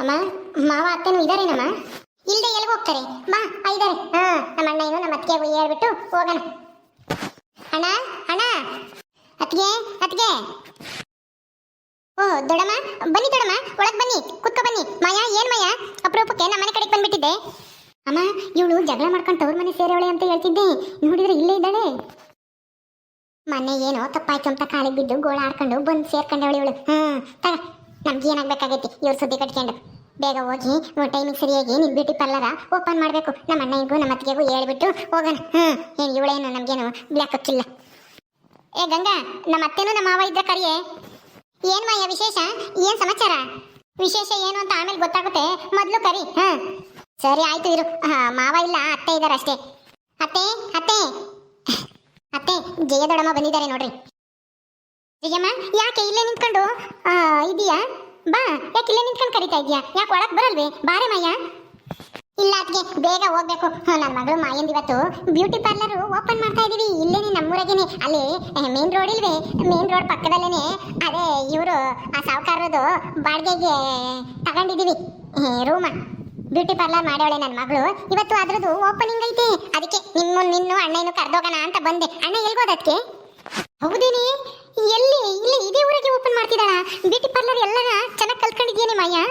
ಅಮ್ಮ ಮಾವ ಅತ್ತೆನೂ ಇದಾರೇನಮ್ಮ? ಇಲ್ಲದೆ ಎಲ್ಲಿ ಹೋಗ್ತಾರೆ? ಆ, ಇದಾರೆ. ಹಾ ನಮ್ಮ ಅಣ್ಣ ಏನು ನಮ್ಮ ಅತ್ತಿಗೆ ಹೇಳ್ಬಿಟ್ಟು ಹೋಗೋಣ. ಅಣ್ಣ ಅಣ್ಣ ಅತ್ತಿಗೆ ಅತ್ತಿಗೆ. ಓ ದೊಡಮ್ಮ ಬನ್ನಿ ದೊಡಮ್ಮ ಒಳಗೆ ಬನ್ನಿ ಕುತ್ಕೊ ಬನ್ನಿ. ಮಾಯಾ ಏನ್ ಮಾಯಾ? ಅಪರೂಪಕ್ಕೆ ನಮ್ಮ ಮನೆ ಕಡೆಗೆ ಬಂದ್ಬಿಟ್ಟಿದ್ದೆ. ಅಮ್ಮ ಇವಳು ಜಗಳ ಮಾಡ್ಕೊಂಡು ತವ್ರ ಮನೆ ಸೇರವಳೆ ಅಂತ ಹೇಳ್ತಿದ್ದೆ. ನೋಡಿದ್ರೆ ಇಲ್ಲೇ ಇದ್ದಾಳೆ. ಮೊನ್ನೆ ಏನೋ ತಪ್ಪಾಯ್ತು ಅಂತ ಕಾಲಿಗೆ ಬಿದ್ದು ಗೋಳ ಆಡ್ಕೊಂಡು ಬಂದು ಸೇರ್ಕೊಂಡವಳು ಇವಳು. ಹಾ ತಗ. ನಮ್ಗೆ ಏನಾಗಬೇಕಾಗೈತಿ ಇವ್ರ ಸುದ್ದಿ ಕಟ್ಕೊಂಡು ಬೇಗ ಹೋಗಿ ಟೈಮಿಗೆ ಸರಿಯಾಗಿ ನಿನ್ ಬ್ಯೂಟಿ ಪಾರ್ಲರ ಓಪನ್ ಮಾಡಬೇಕು. ನಮ್ಮ ಅಣ್ಣನಿಗೂ ನಮ್ಮ ಅತ್ತಿಗೆಗೂ ಹೇಳ್ಬಿಟ್ಟು ಹೋಗೋಣ. ಹ್ಮ್, ಏನು ಇವಳೇನು, ನಮ್ಗೇನು ಬ್ಲ್ಯಾಕ್ ಹಚ್ಚಿಲ್ಲ ಏ ಗಂಗಾ ನಮ್ಮ ಅತ್ತೆನೂ ನಮ್ಮ ಮಾವ ಇದ್ದ ಕರಿಯೇ. ಏನ್ ಮಾಯ ವಿಶೇಷ? ಏನ್ ಸಮಾಚಾರ? ವಿಶೇಷ ಏನು ಅಂತ ಆಮೇಲೆ ಗೊತ್ತಾಗುತ್ತೆ. ಮೊದಲು ಕರಿ ಹಾ ಸರಿ, ಆಯ್ತು ಇರು. ಮಾವ ಇಲ್ಲ, ಅತ್ತೆ ಇದಾರೆ ಅಷ್ಟೇ. ಅತ್ತೆ ಅತ್ತೆ. ಅತ್ತೆ ಜಯದೊಡಮ್ಮ ಬಂದಿದ್ದಾರೆ ನೋಡ್ರಿ. ಜಯಮ್ಮ ಯಾಕೆ ಇಲ್ಲೇ ನಿಂತ್ಕೊಂಡು ಇದೀಯಾ? ಬಾ, ಯಾಕೆ ಇಲ್ಲೇ ನಿಂತ್ಕೊಂಡು ಕರಿತಾ ಇದೀಯಾ? ಯಾಕೆ ಒಳಗೆ ಬರಲ್ವೇ? ಬಾರೆ ಮಾಯ ಇಲ್ಲ ಅದಕ್ಕೆ ಬೇಗ ಹೋಗ್ಬೇಕು. ನನ್ನ ಮಗಳು ಮಾಯಂದು ಇವತ್ತು ಬ್ಯೂಟಿ ಪಾರ್ಲರ್ ಓಪನ್ ಮಾಡ್ತಾ ಇದೀವಿ. ಇಲ್ಲೇನೆ ನಮ್ಮೂರಾಗೇನೆ. ಅಲ್ಲಿ ಮೇನ್ ರೋಡ್ ಇಲ್ವೇ? ಮೇನ್ ರೋಡ್ ಪಕ್ಕದಲ್ಲೇನೆ. ಅದೇ ಇವರು ಆ ಸಾವುಕಾರದು ಬಾಡಿಗೆಗೆ ತಗೊಂಡಿದೀವಿ. ರೂಮ. ಬ್ಯೂಟಿ ಪಾರ್ಲರ್ ಮಾಡೋಳೆ ನನ್ನ ಮಗಳು. ಇವತ್ತು ಅದ್ರದ್ದು ಓಪನಿಂಗ್ ಐತೆ. ಅದಕ್ಕೆ ನಿಮ್ಮ ನಿನ್ನು ಅಣ್ಣನು ಕರೆದೋಗೋಣ ಅಂತ ಬಂದೆ. ಅಣ್ಣ ಎಲ್ಗೋದಕ್ಕೆ ಹೌದೇನೆ? ಬ್ಯೂಟಿ ಪಾರ್ಲರ್ ಎಲ್ಲರ ಚೆನ್ನಾಗಿ ಕಲ್ತ್ಕೊಂಡಿದ್ಯೇನೆ ಮಾಯಾ?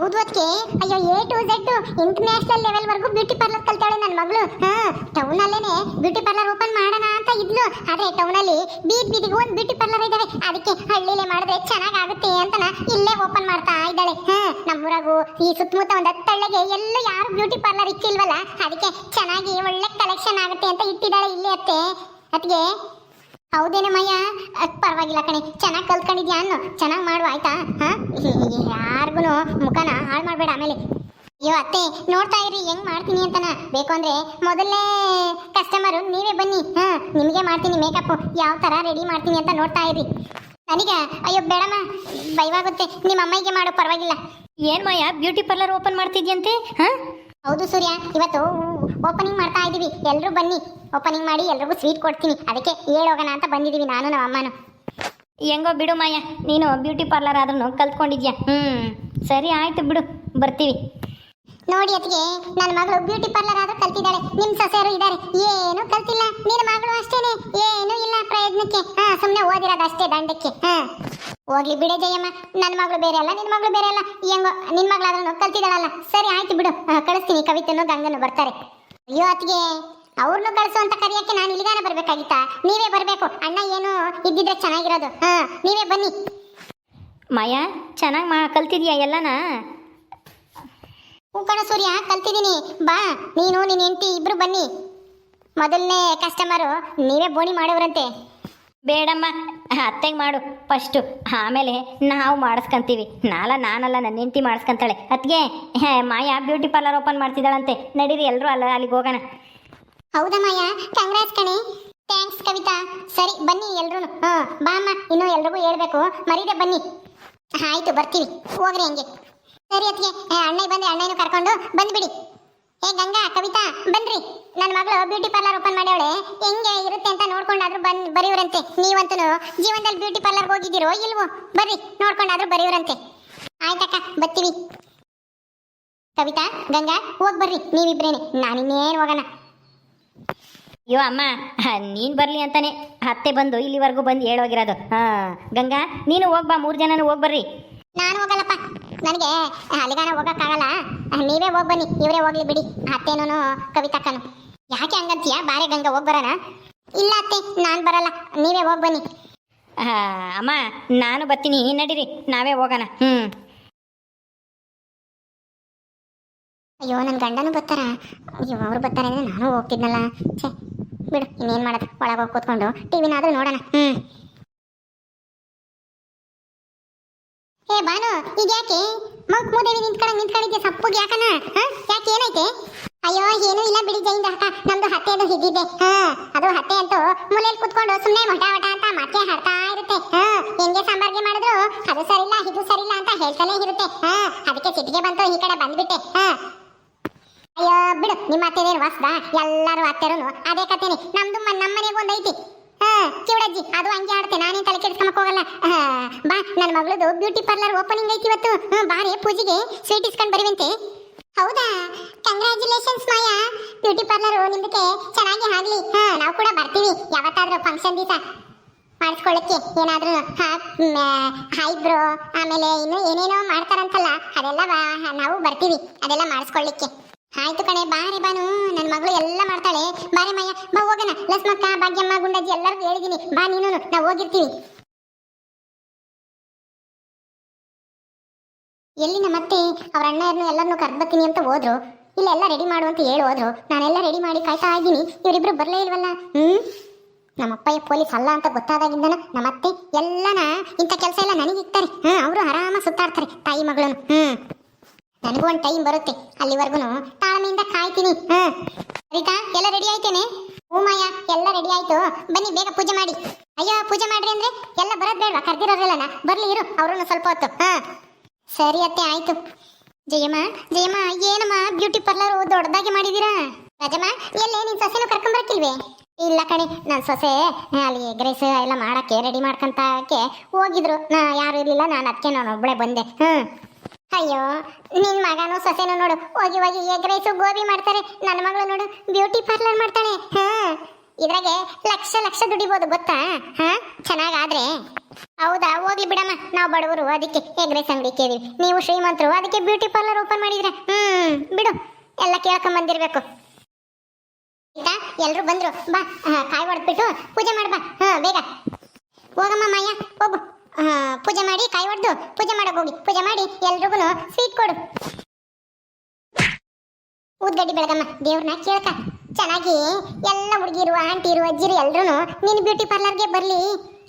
ಹೌದು ಅದಕ್ಕೆ ಅಯ್ಯೋ, A to Z international level ವರೆಗೂ ಬ್ಯೂಟಿ ಪಾರ್ಲರ್ ಕಲ್ತಾಳೆ ನನ್ನ ಮಗಳು. ಹಾ ಟೌನ್ ಅಲ್ಲೇನೆ ಬ್ಯೂಟಿ ಪಾರ್ಲರ್ ಓಪನ್ ಮಾಡೋಣ ಅಂತ ಇದ್ಲು. ಆದ್ರೆ ಟೌನ್ ಅಲ್ಲಿ ಬೀದ್ ಬೀದಿಗೆ ಒಂದು ಬ್ಯೂಟಿ ಪಾರ್ಲರ್ ಇದಾವೆ. ಅದಕ್ಕೆ ಹಳ್ಳಿಲೇ ಮಾಡಿದ್ರೆ ಚೆನ್ನಾಗಾಗುತ್ತೆ ಅಂತನ ಇಲ್ಲೇ ಓಪನ್ ಮಾಡ್ತಾ ಇದ್ದಾಳೆ. ಹಾ, ನಮ್ಮೂರಾಗು ಈ ಸುತ್ತಮುತ್ತ ಒಂದು ಹತ್ತಳ್ಳಿಗೆ ಎಲ್ಲೂ ಯಾರು ಬ್ಯೂಟಿ ಪಾರ್ಲರ್ ಇಕ್ಕಿಲ್ವಲ್ಲ ಅದಕ್ಕೆ ಚೆನ್ನಾಗಿ ಒಳ್ಳೆ ಕಲೆಕ್ಷನ್ ಆಗುತ್ತೆ ಅಂತ ಇಟ್ಟಿದ್ದಾಳೆ ಇಲ್ಲೇ ಅತ್ತೆ. ಅದಕ್ಕೆ ಹೌದೇನಮ್ಮಯ್ಯ ಅದ್ ಪರವಾಗಿಲ್ಲ ಕಣೆ. ಚೆನ್ನಾಗಿ ಕಲ್ತ್ಕೊಂಡಿದ್ಯಾ ಅನ್ನು? ಚೆನ್ನಾಗಿ ಮಾಡುವ, ಆಯ್ತಾ? ಹಾಂ? ಯಾರಿಗೂ ಮುಖನ ಹಾಳು ಮಾಡಬೇಡ ಆಮೇಲೆ. ಅಯ್ಯೋ ಅತ್ತೆ, ನೋಡ್ತಾ ಇರಿ, ಹೆಂಗ್ ಮಾಡ್ತೀನಿ ಅಂತನ. ಬೇಕು ಅಂದ್ರೆ ಮೊದಲನೇ ಕಸ್ಟಮರು ನೀವೇ ಬನ್ನಿ. ಹಾ, ನಿಮಗೆ ಮಾಡ್ತೀನಿ ಮೇಕಪ್ ಯಾವ ತರ ರೆಡಿ ಮಾಡ್ತೀನಿ ಅಂತ ನೋಡ್ತಾ ಇರಿ. ನನಗೆ, ಅಯ್ಯೋ ಬೇಡಮ್ಮ. ಭಯವಾಗುತ್ತೆ. ನಿಮ್ಮ ಅಮ್ಮಗೆ ಮಾಡು, ಪರವಾಗಿಲ್ಲ. ಏನ್ ಮಾಯ ಬ್ಯೂಟಿ ಪಾರ್ಲರ್ ಓಪನ್ ಮಾಡ್ತಿದ್ಯಂತೆ? ಹಾ? ಹೌದು ಸೂರ್ಯ ಇವತ್ತು ಓಪನಿಂಗ್ ಮಾಡ್ತಾ ಇದ್ದೀವಿ. ಎಲ್ಲರೂ ಬನ್ನಿ. ಓಪನಿಂಗ್ ಮಾಡಿ ಎಲ್ರಿಗೂ ಸ್ವೀಟ್ ಕೊಡ್ತೀನಿ. ಅದಕ್ಕೆ ಹೇಳೋಗೋಣ ಅಂತ ಬಂದಿದ್ದೀವಿ ನಾನು ನಮ್ಮ ಅಮ್ಮನು. ಹೆಂಗೋ ಬಿಡು ಮಾಯ ನೀನು ಬ್ಯೂಟಿ ಪಾರ್ಲರ್ ಆದ್ರೂ ಕಲ್ತ್ಕೊಂಡಿದ್ಯಾ? ಹ್ಞೂ ಸರಿ ಆಯ್ತು ಬಿಡು ಬರ್ತೀವಿ. ನೋಡಿ ಅದಕ್ಕೆ ನನ್ನ ಮಗಳು ಬ್ಯೂಟಿ ಪಾರ್ಲರ್ ಆದ್ರೂ ಕಲ್ತಿದ್ದಾಳೆ. ನಿಮ್ಮ ಸೊಸೆಯರು ಇದ್ದಾರೆ. ಏನು ಕಲ್ತಿಲ್ಲ. ನಿನ್ನ ಮಗಳು ಅಷ್ಟೇನೆ. ಏನು ಇಲ್ಲ ಪ್ರಯತ್ನಕ್ಕೆ. ಹಾ ಸುಮ್ಮನೆ ಓದಿರೋದು ಅಷ್ಟೇ ದಂಡಕ್ಕೆ. ಹಾ. ಹೋಗ್ಲಿ ಬಿಡೆ ಜಯಮ್ಮ. ನನ್ನ ಮಗಳು ಬೇರೆ ಅಲ್ಲ ನಿನ್ನ ಮಗಳು ಬೇರೆ ಅಲ್ಲ. ಹೆಂಗೋ ನಿನ್ನ ಮಗಳಾದ್ರೂ ಕಲ್ತಿದ್ದಾಳಲ್ಲ. ಸರಿ ಆಯ್ತು ಬಿಡು. ಕಳಿಸ್ತೀನಿ. ಕವಿತನು ಗಂಗನು ಬರ್ತಾರೆ. ಅಯ್ಯೋ ಅತ್ತಿಗೆ ಅವ್ರನ್ನೂ ಕಳಿಸು ಅಂತ ಕರೆಯಕ್ಕೆ ನಾನು ಇಲ್ಲಿಗಾನ ಬರ್ಬೇಕಾಗಿತ್ತಾ? ನೀವೇ ಬರಬೇಕು. ಅಣ್ಣ ಏನು ಇದ್ದಿದ್ರೆ ಚೆನ್ನಾಗಿರೋದು. ಹಾಂ ನೀವೇ ಬನ್ನಿ. ಮಾಯ ಚೆನ್ನಾಗಿ ಮಾ ಕಲ್ತಿದ್ಯಾ ಎಲ್ಲನಾ? ಹೂ ಕಣ ಸೂರ್ಯ ಕಲ್ತಿದ್ದೀನಿ. ಬಾ ನೀನು ನಿನ್ನ ಹೆಂಡತಿ ಇಬ್ರು ಬನ್ನಿ. ಮೊದಲನೇ ಕಸ್ಟಮರು ನೀವೇ ಬೋಣಿ ಮಾಡೋರಂತೆ ಬೇಡಮ್ಮ, ಅತ್ತೆಗೆ ಮಾಡು. ಫಸ್ಟು, ಆಮೇಲೆ ನಾವು ಮಾಡಿಸ್ಕೊಂತೀವಿ. ನಾಲ ನಾನಲ್ಲ ನನ್ನ ಹೆಂಡತಿ ಮಾಡಿಸ್ಕೊಂತಾಳೆ. ಅದಕ್ಕೆ ಮಾಯಾ ಬ್ಯೂಟಿ ಪಾರ್ಲರ್ ಓಪನ್ ಮಾಡ್ತಿದ್ದಾಳಂತೆ. ನಡೀರಿ ಎಲ್ಲರೂ ಅಲ್ಲ, ಅಲ್ಲಿಗೆ ಹೋಗೋಣ. ಹೌದಾ ಮಾಯಾ? ಕಂಗ್ರಾಟ್ಸ್ ಕಣೆ. ಥ್ಯಾಂಕ್ಸ್ ಕವಿತಾ. ಸರಿ, ಬನ್ನಿ ಎಲ್ಲರೂ ಹಾಂ, ಬಾ ಅಮ್ಮ, ಇನ್ನು ಎಲ್ರಿಗೂ ಹೇಳಬೇಕು. ಮರೀದೆ ಬನ್ನಿ. ಆಯಿತು ಬರ್ತೀವಿ ಹೋಗ್ರಿ ಹಂಗೆ. ಸರಿ ಅತ್ತಿಗೆ ಅಣ್ಣ ಬಂದು ಅಣ್ಣನೂ ಕರ್ಕೊಂಡು ಬಂದ್ಬಿಡಿ. ಏ ಗಂಗಾ ಕವಿತಾ ಬನ್ರಿ. ನನ್ನ ಮಗಳು ಬ್ಯೂಟಿ ಪಾರ್ಲರ್ ಓಪನ್ ಮಾಡ್ಯಾವಳೆ. ಹೆಂಗೆ ಇರುತ್ತೆ ಅಂತ ನೋಡ್ಕೊಂಡಾದ್ರೂ ಬನ್ ಬರೆಯುವ್ರಂತೆ ನೀವಂತೂ ಜೀವನದಲ್ಲಿ ಬ್ಯೂಟಿ ಪಾರ್ಲರ್ ಹೋಗಿದ್ದೀರೋ ಇಲ್ವೋ? ಬರ್ರಿ ನೋಡ್ಕೊಂಡಾದ್ರೂ ಬರೆಯುವ್ರಂತೆ ಆಯ್ತಕ್ಕ ಬರ್ತೀವಿ. ಕವಿತಾ ಗಂಗಾ ಹೋಗ್ ಬರ್ರಿ ನೀವಿಬ್ರೇನೆ. ನಾನಿನ್ನೇನು ಹೋಗೋಣ. ಅಯ್ಯೋ ಅಮ್ಮ ನೀನು ಬರಲಿ ಅಂತಾನೆ. ಅತ್ತೆ ಬಂದು ಇಲ್ಲಿವರೆಗೂ ಬಂದು ಹೇಳೋಗಿರೋದು. ಹಾಂ ಗಂಗಾ ನೀನು ಹೋಗ್ಬಾ ಮೂರು ಜನನೂ ಹೋಗಿ ಬರ್ರಿ. ನಾನು ಹೋಗಲ್ಲಪ್ಪ. ನನಗೆ ಅಲ್ಲಿಗಾನ ಹೋಗಕ್ಕಾಗಲ್ಲ. ನೀವೇ ಹೋಗಿ ಬನ್ನಿ ಇವರೇ ಹೋಗ್ಲಿ ಬಿಡಿ ಅತ್ತೇನೂ ಕವಿತಕ್ಕನು ಯಾಕೆ ಹಂಗಂತೀಯ? ಬಾರೆ ಗಂಗಾ ಹೋಗಿ ಬರೋಣ ಇಲ್ಲ ಅತ್ತೆ ನಾನು ಬರಲ್ಲ ನೀವೇ ಹೋಗಿ ಬನ್ನಿ. ಅಮ್ಮ ನಾನು ಬರ್ತೀನಿ ನಡೀರಿ ನಾವೇ ಹೋಗೋಣ. ಹ್ಞೂ ಅಯ್ಯೋ ನನ್ನ ಗಂಡನೂ ಬರ್ತಾರ? ಅಯ್ಯೋ ಅವ್ರು ಬರ್ತಾರೆ ಅಂದರೆ ನಾನು ಹೋಗ್ತಿದ್ನಲ್ಲ. ಛೇ ಬಿಡು ಇನ್ನೇನು ಮಾಡೋದು? ಒಳಗೆ ಹೋಗಿ ಕೂತ್ಕೊಂಡು ಟಿವಿನಾದ್ರೂ ನೋಡೋಣ. ಹ್ಞೂ ಏ ಬಾನು ಈಗ ಯಾಕೆ? ಮಂಕ್ ಮೂದೇವಿ ನಿಂತ್ಕೊಂಡು ನಿಂತ್ಕೊಂಡಿದ್ದೆ ಸಪ್ಪಗೆ ಯಾಕನ? ಯಾಕೆ ಏನೈತೆ? ಅಯ್ಯೋ, ಏನೂ ಇಲ್ಲ ಬಿಡಿ ಜೈಂದ ಅಕ್ಕ ನಮ್ದು ಹತ್ತೆ ಅದು ಹಿಡಿದೆ ಹಾ, ಅದು ಹತ್ತೆ ಅಂತೂ ಮೂಲೆಯಲ್ಲಿ ಕುತ್ಕೊಂಡು ಸುಮ್ಮನೆ ಮಠ ಮಠ ಅಂತ ಮತ್ತೆ ಹಾಡ್ತಾ ಇರುತ್ತೆ. ಹಾ, ಹೆಂಗೆ ಸಾಂಬಾರ್ಗೆ ಮಾಡಿದ್ರು? ಅದು ಸರಿಲ್ಲ, ಇದು ಸರಿಲ್ಲ ಅಂತ ಹೇಳ್ತಾನೆ ಇರುತ್ತೆ. ಹಾ, ಅದಕ್ಕೆ ಸಿಟ್ಟಿಗೆ ಬಂತು ಈ ಕಡೆ ಬಂದ್ಬಿಟ್ಟೆ. ಹಾ. ಅಯ್ಯೋ, ಬಿಡು, ನಿಮ್ಮ ಅತ್ತೆದೇನು ವಾಸ್ದ? ಎಲ್ಲರೂ ಅತ್ತೆರೂ ಅದೇ ಕತೆನೆ. ನಮ್ದು ಮ- ಕಿವಡಜ್ಜಿ ಅದು ಹಂಗೆ ಆಡುತ್ತೆ ನಾನೇ ತಲೆ ಕೆಡಿಸ್ಕೊಂಬಕ್ ಹೋಗಲ್ಲ. ಬಾ ನನ್ನ ಮಗಳದು ಬ್ಯೂಟಿ ಪಾರ್ಲರ್ ಓಪನಿಂಗ್ ಐತಿ ಇವತ್ತು. ಬಾರೆ ಪೂಜೆಗೆ ಸ್ವೀಟ್ ಇಸ್ಕೊಂಡು ಬರುವಂತೆ. ಹೌದಾ? ಕಂಗ್ರ್ಯಾಚುಲೇಷನ್ಸ್ ಮಾಯಾ. ಬ್ಯೂಟಿ ಪಾರ್ಲರ್ ನಿಮ್ದಕ್ಕೆ ಚೆನ್ನಾಗಿ ಆಗ್ಲಿ. ಹಾ ನಾವು ಕೂಡ ಬರ್ತೀವಿ. ಯಾವತ್ತಾದ್ರೂ ಫಂಕ್ಷನ್ ದಿವಸ ಮಾಡಿಸ್ಕೊಳ್ಳಕ್ಕೆ ಏನಾದ್ರೂ ಹೈಬ್ರೋ ಆಮೇಲೆ ಇನ್ನು ಏನೇನೋ ಮಾಡ್ತಾರಂತಲ್ಲ, ಅದೆಲ್ಲ ನಾವು ಬರ್ತೀವಿ. ಅದೆಲ್ಲ ಮಾಡಿಸ್ಕೊಳ್ಳಿಕ್ಕೆ ಆಯ್ತು ಕಣೆ ಬಾರೆ ಬಾನು. ನನ್ನ ಮಗಳು ಎಲ್ಲ ಮಾಡ್ತಾಳೆ. ಬಾರೆ ಮಯ್ಯ, ಬಾ ಹೋಗೋಣ. ಲಸ್ಮಕ್ಕ, ಭಾಗ್ಯಮ್ಮ, ಗುಂಡಜ್ಜಿ ಎಲ್ಲರಿಗೂ ಹೇಳಿದೀನಿ. ಬಾ ನೀನು ನಾವು ಹೋಗಿರ್ತೀವಿ. ಎಲ್ಲಿ ನಮ್ಮ ಅತ್ತೆ ಅವ್ರ ಅಣ್ಣಯರ್ನು ಎಲ್ಲರನ್ನು ಕರ್ದ್ಬತ್ತೀನಿ ಅಂತ ಹೋದ್ರು. ಇಲ್ಲ, ಎಲ್ಲ ರೆಡಿ ಮಾಡು ಅಂತ ಹೇಳಿ ಹೋದ್ರು. ನಾನೆಲ್ಲ ರೆಡಿ ಮಾಡಿ ಕಾಯ್ತಾ ಇದ್ದೀನಿ. ಇವರಿಬ್ರು ಬರಲೇ ಇಲ್ವಲ್ಲ? ಹ್ಮ್? ನಮ್ಮಪ್ಪಯ್ಯ ಪೊಲೀಸ್ ಅಲ್ಲ ಅಂತ ಗೊತ್ತಾದಾಗಿಂದನ ನಮ್ಮತ್ತೆ ಎಲ್ಲನ ಇಂಥ ಕೆಲಸ ಎಲ್ಲ ನನಗೆ ಇಕ್ತಾರೆ. ಹ್ಮ್, ಅವರು ಆರಾಮ ಸುತ್ತಾಡ್ತಾರೆ ತಾಯಿ ಮಗಳನ್ನು ಹ್ಮ್. ನನಗೂ ಒಂದು ಟೈಮ್ ಬರುತ್ತೆ. ಅಲ್ಲಿವರೆಗೂ ತಾಳ್ಮೆಯಿಂದ ಕಾಯ್ತೀನಿ. ಹ್ಮ್ ರೀತಾ, ಎಲ್ಲ ರೆಡಿ ಆಯ್ತೇನೆ? ಹೂಮಯ್ಯ, ಎಲ್ಲ ರೆಡಿ ಆಯ್ತು. ಬನ್ನಿ, ಬೇಗ ಪೂಜೆ ಮಾಡಿ. ಅಯ್ಯೋ, ಪೂಜೆ ಮಾಡ್ರಿ ಅಂದ್ರೆ ಎಲ್ಲ ಬರೋದ್ ಬೇಡವಾ? ಕರ್ದಿರೋರಲ್ಲನ? ಬರ್ಲಿ, ಇರು. ಅವ್ರನ್ನ ಸ್ವಲ್ಪ ಹೊತ್ತು. ಹಾ. ಸರಿ ಅತ್ತೆ, ಆಯ್ತು. ಜಯಮ್ಮ ಜಯಮ್ಮ, ಏನಮ್ಮ? ಬ್ಯೂಟಿ ಪಾರ್ಲರ್ ದೊಡ್ಡದಾಗಿ ಮಾಡಿದೀರಾ? ರಾಜಮ್ಮ, ಎಲ್ಲ ನಿನ್ ಸೊಸೆನೂ ಕರ್ಕೊಂಬರಕ್ಕಿಲ್ವೇ ಇಲ್ಲ ಕಣೆ ನನ್ನ ಸೊಸೆ ಅಲ್ಲಿ ಎಗ್ರೆಸ್ ಎಲ್ಲ ಮಾಡಕ್ಕೆ ರೆಡಿ ಮಾಡ್ಕೊಂತಕ್ಕೆ ಹೋಗಿದ್ರು. ನಾ ಯಾರು ಇರ್ಲಿಲ್ಲ, ನಾನು ಅದಕ್ಕೆ ನಾನು ಒಬ್ಬಳೆ ಬಂದೆ. ಹ್ಮ್. ಅಯ್ಯೋ, ನಿನ್ ಮಗನು ಸೊಸೆನೂ ನೋಡು, ಹೋಗಿ ಹೋಗಿ ಎಗ್ ರೈಸು ಗೋಬಿ ಮಾಡ್ತಾರೆ. ನನ್ನ ಮಗಳು ನೋಡು, ಬ್ಯೂಟಿ ಪಾರ್ಲರ್ ಮಾಡ್ತಾಳೆ. ಹಾ, ಇದ್ರಾಗೆ ಲಕ್ಷ ಲಕ್ಷ ದುಡಿಬೋದು, ಗೊತ್ತಾ? ಹಾ, ಚೆನ್ನಾಗಾದ್ರೆ. ಹೌದಾ, ಹೋಗ್ಲಿ ಬಿಡಮ್ಮ, ನಾವು ಬಡವರು, ಅದಕ್ಕೆ ಎಗ್ ರೈಸ್ ಅಂಗಡಿ ಕೇಳಿ ನೀವು ಶ್ರೀಮಂತರು, ಅದಕ್ಕೆ ಬ್ಯೂಟಿ ಪಾರ್ಲರ್ ಓಪನ್ ಮಾಡಿದ್ರೆ. ಹ್ಮ್, ಬಿಡು, ಎಲ್ಲ ಕೇಳ್ಕೊಂಡ್ ಬಂದಿರ್ಬೇಕು. ಆಯ್ತಾ? ಎಲ್ರು ಬಂದ್ರು, ಬಾ ಕಾಯಿ ಹೊಡೆದ್ಬಿಟ್ಟು ಪೂಜೆ ಮಾಡ್ಬಾ ಹಾ, ಬೇಗ. ಹೋಗಮ್ಮ ಮಾಯ ಹೋಗು. ಪೂಜೆ ಮಾಡಿ ಕಾಯಿ ಪೂಜೆ ಮಾಡಕ್ ಹೋಗಿ. ಪೂಜೆ ಮಾಡಿ ಎಲ್ರಿಗೂ ಸ್ವೀಟ್ ಕೊಡು. ಊದ್ಗಡ್ಡಿ ಬೆಳಗಮ್ಮ ದೇವ್ರನ್ನ ಕೇಳ್ಕ. ಚೆನ್ನಾಗಿ ಎಲ್ಲ ಹುಡುಗಿರು ಆಂಟಿರು ಅಜ್ಜಿರು ಎಲ್ರು ನಿನ್ನ ಬ್ಯೂಟಿ ಪಾರ್ಲರ್ಗೆ ಬರಲಿ.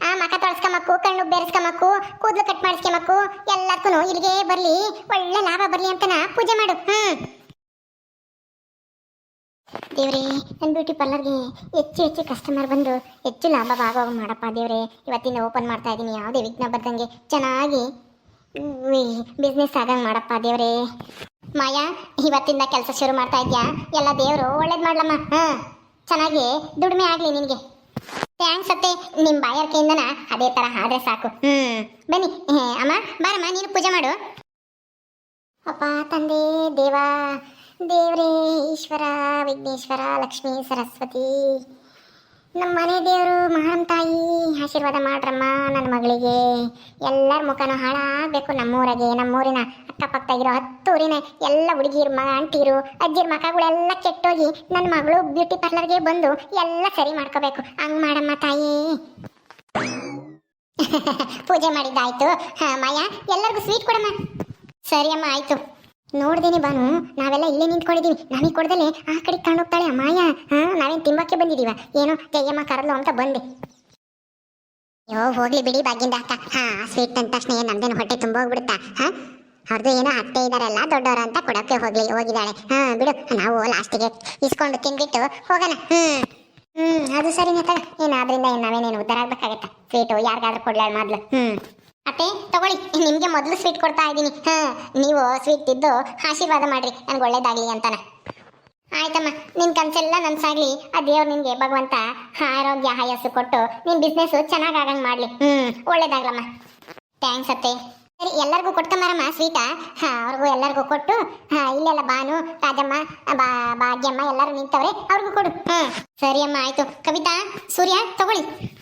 ಆ ಮಕ ತೊಳ್ಸ್ಕೊಂಬಕ್ಕು ಕಣ್ಣು ಬೆರೆಸ್ಕೊಂಬಕ್ಕು ಕೂದಲು ಕಟ್ ಮಾಡಿಸ್ಕೊಂಬಕ್ಕು ಎಲ್ಲಕ್ಕೂ ಇಲ್ಲಿಗೆ ಬರಲಿ. ಒಳ್ಳೆ ಲಾಭ ಬರ್ಲಿ ಅಂತನ ಪೂಜೆ ಮಾಡು. ಹ್ಮ್. ದೇವ್ರೇ ನನ್ನ ಬ್ಯೂಟಿ ಪಾರ್ಲರ್ಗೆ ಹೆಚ್ಚು ಹೆಚ್ಚು ಕಸ್ಟಮರ್ ಬಂದು ಹೆಚ್ಚು ಲಾಭ ಭಾಗವಾಗ ಮಾಡಪ್ಪ ದೇವ್ರೆ. ಇವತ್ತಿಂದ ಓಪನ್ ಮಾಡ್ತಾ ಇದ್ದೀನಿ ಯಾವುದೇ ವಿಘ್ನ ಬರ್ದಂಗೆ ಚೆನ್ನಾಗಿ ಬಿಸ್ನೆಸ್ ಆಗಂಗೆ ಮಾಡಪ್ಪ ದೇವ್ರೆ. ಮಾಯಾ, ಇವತ್ತಿಂದ ಕೆಲಸ ಶುರು ಮಾಡ್ತಾ ಇದೆಯಾ? ಎಲ್ಲ ದೇವರು ಒಳ್ಳೇದು ಮಾಡ್ಲಮ್ಮ, ಹಾಂ? ಚೆನ್ನಾಗಿ, ದುಡಿಮೆ ಆಗಲಿ ನಿನಗೆ. ಥ್ಯಾಂಕ್ಸ್ ಅತ್ತೆ ನಿಮ್ಮ ಬಾಯರ್ಕೆಯಿಂದನ ಅದೇ ಥರ ಆದರೆ ಸಾಕು. ಹ್ಞೂ ಬನ್ನಿ ಅಮ್ಮ, ಬಾರಮ್ಮ, ನೀನು ಪೂಜೆ ಮಾಡು. ಅಪ್ಪ, ತಂದೆ, ದೇವ ದೇವ್ರೇ ಈಶ್ವರ, ವಿಘ್ನೇಶ್ವರ, ಲಕ್ಷ್ಮೀ, ಸರಸ್ವತಿ. ನಮ್ಮ ಮನೆ ದೇವರು ಮಹಾನ್ ತಾಯಿ, ಆಶೀರ್ವಾದ ಮಾಡ್ರಮ್ಮ ನನ್ನ ಮಗಳಿಗೆ. ಎಲ್ಲರ ಮುಖನೂ ಹಾಳಾಗಬೇಕು ನಮ್ಮೂರಾಗೆ. ನಮ್ಮೂರಿನ ಅಕ್ಕಪಕ್ಕ ಇರೋ ಹತ್ತು ಊರಿನ ಎಲ್ಲ ಹುಡುಗಿರು ಮ ಆಂಟಿರು, ಅಜ್ಜಿರ ಮಕ್ಕಗಳೆಲ್ಲ ಕೆಟ್ಟೋಗಿ ನನ್ನ ಮಗಳು ಬ್ಯೂಟಿ ಪಾರ್ಲರ್ಗೆ ಬಂದು ಎಲ್ಲ ಸರಿ ಮಾಡ್ಕೋಬೇಕು. ಹಂಗೆ ಮಾಡಮ್ಮ ತಾಯಿ. ಪೂಜೆ ಮಾಡಿದ್ದಾಯ್ತು. ಹಾಂ, ಮಾಯಾ, ಎಲ್ಲರಿಗೂ ಸ್ವೀಟ್ ಕೊಡಮ್ಮ. ಸರಿ ಅಮ್ಮ, ಆಯ್ತು. ನೋಡ್ದೇನೆ ಬಾನು ನಾವೆಲ್ಲ ಇಲ್ಲೇ ನಿಂತ್ಕೊಂಡಿದೀವಿ. ನಮಗೆ ಕೊಡ್ದಲೆ ಆ ಕಡೆ ಕಾಣೋಗ್ತಾಳೆ ಅಮ್ಮಾಯ ಹಾ, ನಾವೇನ್ ತಿಂಬಕ್ಕೆ ಬಂದಿದೀವ? ಏನೋ ಜಯಮ್ಮ ಕರಲು ಅಂತ ಬಂದೆ. ಅಯ್ಯೋ, ಹೋಗ್ಲಿ ಬಿಡಿ ಬಾಗಿಂದ ಅಕ್ಕ. ಹಾ ಸ್ವೀಟ್ ಅಂದ ತಕ್ಷಣ ಏನು ನಮ್ದೇನು ಹೊಟ್ಟೆ ತುಂಬ ಹೋಗ್ಬಿಡುತ್ತಾ ಹಾ? ಅವ್ರದ್ದು ಏನೋ ಅತ್ತೆ ಇದಾರಲ್ಲ, ದೊಡ್ಡವರ ಅಂತ ಕೊಡಕ್ಕೆ ಹೋಗ್ಲಿ, ಹೋಗಿದ್ದಾಳೆ. ಹಾ, ಬಿಡು, ನಾವು ಲಾಸ್ಟಿಗೆ ಇಸ್ಕೊಂಡು ತಿಂದ್ಬಿಟ್ಟು ಹೋಗೋಣ. ಹ್ಮ್. ಹ್ಮ್, ಅದು ಸರಿನೇ ತಗ ಏನು ಅದರಿಂದ ಏನು ನಾವೇನೇನು ಉದ್ದಾರ ಆಗ್ಬೇಕಾಗತ್ತ? ಸ್ವೀಟು ಯಾರಿಗಾದ್ರೂ ಕೊಡ್ಲಾಳ ಮೊದ್ಲು. ಹ್ಮ್. ಅತ್ತೆ, ತಗೊಳ್ಳಿ. ನಿಮ್ಗೆ ಮೊದಲು ಸ್ವೀಟ್ ಕೊಡ್ತಾ ಇದ್ದೀನಿ. ಹಾ, ನೀವು ಸ್ವೀಟ್ ತಿದ್ದು ಆಶೀರ್ವಾದ ಮಾಡ್ರಿ. ನನಗೆ ಒಳ್ಳೇದಾಗ್ಲಿ ಅಂತಾನ. ಆಯ್ತಮ್ಮ, ನಿನ್ ಕನ್ಸೆಲ್ಲ ನನ್ಸಾಗ್ಲಿ. ಆ ದೇವ್ರು ನಿನ್ಗೆ ಭಗವಂತ ಆರೋಗ್ಯ, ಆಯಸ್ಸು ಕೊಟ್ಟು ನಿನ್ ಬಿಸ್ನೆಸ್ ಚೆನ್ನಾಗ್ ಆಗಂಗ್ ಮಾಡ್ಲಿ. ಹ್ಮ್, ಒಳ್ಳೇದಾಗ್ಲಮ್ಮ. ಥ್ಯಾಂಕ್ಸ್ ಅತ್ತೆ. ಸರಿ, ಎಲ್ಲರಿಗೂ ಕೊಡ್ಕೊಂಬರಮ್ಮ ಸ್ವೀಟಾ ಹಾ, ಅವ್ರಿಗೂ ಎಲ್ಲರಿಗೂ ಕೊಟ್ಟು, ಹಾ, ಇಲ್ಲೆಲ್ಲ ಬಾನು ರಾಜಮ್ಮ, ಬಾ, ಭಾಗ್ಯಮ್ಮ ಎಲ್ಲರೂ ನಿಂತವ್ರೆ, ಅವ್ರಿಗೂ ಕೊಡು. ಹ್ಮ್. ಸರಿ ಅಮ್ಮ, ಆಯ್ತು. ಕವಿತಾ, ಸೂರ್ಯ, ತಗೊಳ್ಳಿ.